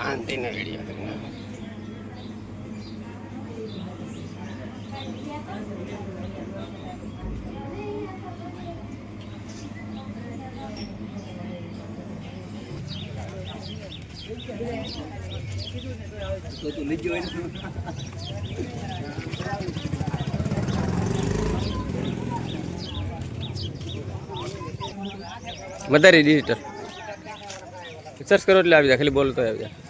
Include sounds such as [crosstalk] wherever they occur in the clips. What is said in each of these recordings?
પાર્ટીના વીડિયો રેડિયા વધારે digital search કરો એટલે આવી જાય, ખાલી બોલતો તો આવી જાય.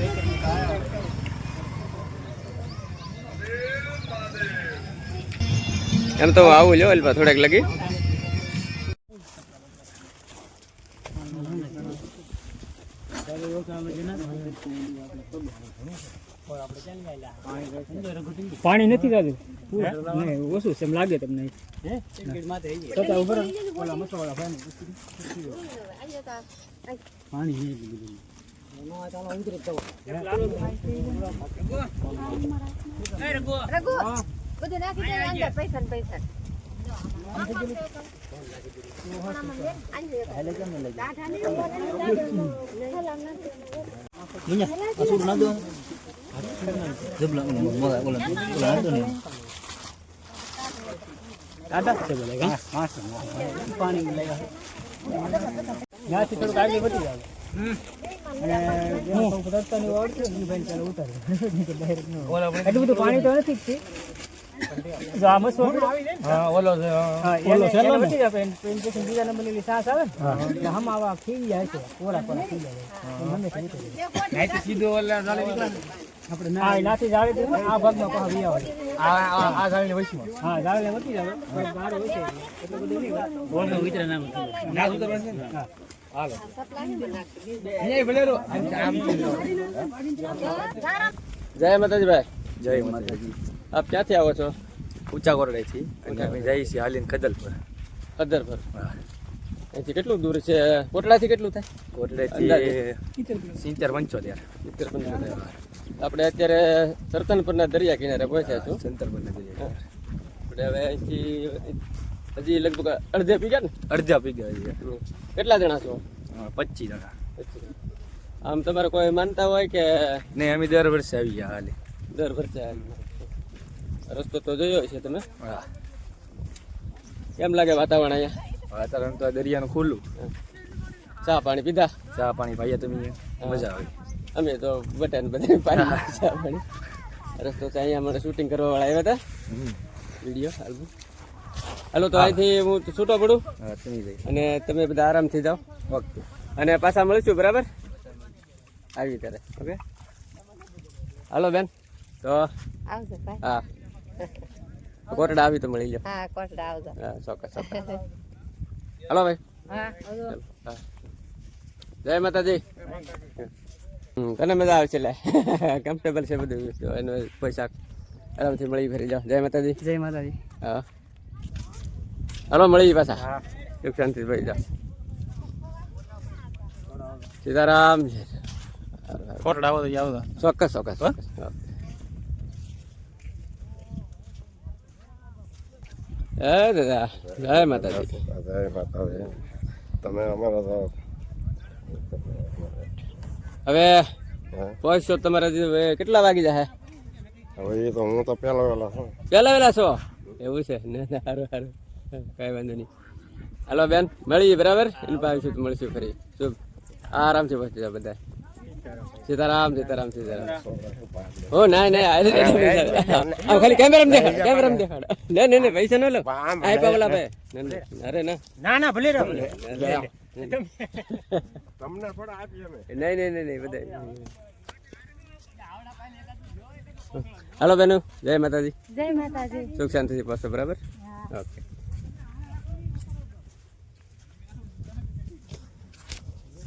એમ તો આવું લ્યો અલ્પા થોડાક લગી. પાણી નથી દાદુ ઓછું છે એમ લાગે તમને. પાણી રઘુ. બધું નાખી દે અંદર પૈસા ને પૈસા દાદા છે બધા હા પાણી તો direct ન હોય. એટલું બધું પાણી તો નથી જ ઓલો છે છે ને? બીજા નંબરની સાસ આવે ને? હમ આવા ખીલી જાય છે કોરા કોરા ખીલી જાય તો મને તો ઉતરી જાય. આપણે ના આ નાથી જાળી દે આ ભાગમાં પાછા વી આવે આ આ જાળી વચમાં હા જાળી વધી જાવે પણ બહાર હોય છે એટલે બધું નહીં બોલનો વિતર નામ ના? ઉતર હા. હાલો. જય માતાજી ભાઈ. જય માતાજી. આપ ક્યાંથી આવો છો? ઊંચા કોરડાથી અને અમે જઈએ છીએ હાલીને કદલ પર અદર પર અહીંથી કેટલું દૂર છે? કોટડાથી કેટલું થાય? કોટડેથી સિત્તેર પંચોતેર. સિત્તેર પંચોતેર. આપણે અત્યારે સરતનપુરના દરિયા કિનારે પહોંચ્યા છું. સંતર દરિયા આપણે હવે અહીંથી હજી લગભગ અડધે પી ગયા ને? અડધા પી ગયા કેટલા જણા છો? પચીસ જણા. આમ તમારે કોઈ માનતા હોય કે નહીં અમે દર વર્ષે આવી ગયા હાલે. દર વર્ષે રસ્તો તો જોયો છે તમે? હા. કેમ લાગે વાતાવરણ અહીંયા? વાતાવરણ તો આ દરિયાનું ખુલ્લું. ચા પાણી પીધા? ચા પાણી પાઈએ તમે મજા આવે. અમે તો બટન બધા પાણી ચા પાણી. રસ્તો તો અહીંયા અમારે શૂટિંગ કરવા વાળા આવ્યા હતા. વીડિયો આલ્બમ હાલો તો અહીંથી હું છૂટો પડું. હા તમે અને તમે બધા આરામથી જાઓ. ઓકે અને પાછા મળીશું બરાબર? આવી ત્યારે ઓકે? હાલો બેન. તો આવજો હા. [laughs] કોટડા આવી તો મળી લે હા કોટડા આવજો. હા ચોક્કસ ચોક્કસ. હાલો ભાઈ. હા. હા. જય માતાજી. તને મજા આવે છે લે. [laughs] કમ્ફર્ટેબલ છે બધું. એનો પૈસા આરામથી મળી ફરી જાઓ. જય માતાજી. જય માતાજી. હા. હાલો મળી પાછા. સુખ શાંતિ ભાઈ જાઓ. સીતારામ. જય કોટડા આવો તો આવો ચોક્કસ ચોક્કસ ચોક્કસ. હા. દાદા જય માતાજી. જય માતાજી. તમે અમારા તો હવે પહોંચશો તમારે કેટલા વાગી જાય હવે એ તો હું તો પહેલો વહેલો છું. પહેલા વેલા છો? એવું છે? ને સારું સારું. કઈ વાંધો નહીં. હાલો બેન મળીએ બરાબર? એની પાસે મળીશું ફરી. શુભ. આરામથી પહોંચી જાઓ બધા. સીતારામ સીતારામ સીતારામ. ઓ ના ના આ ખાલી કેમેરા માં દેખાડ કેમેરામાં દેખાડ. ના ના ના પૈસા ન લો. આ પાવલા ભાઈ. અરે ના. ના ના ભલે રે ભલે. તમને થોડા આપીએ અમે. નહીં નહીં નહીં નહીં બધા હાલો બેનું. જય માતાજી. જય માતાજી. સુખ શાંતિથી પહોંચો બરાબર? ઓકે.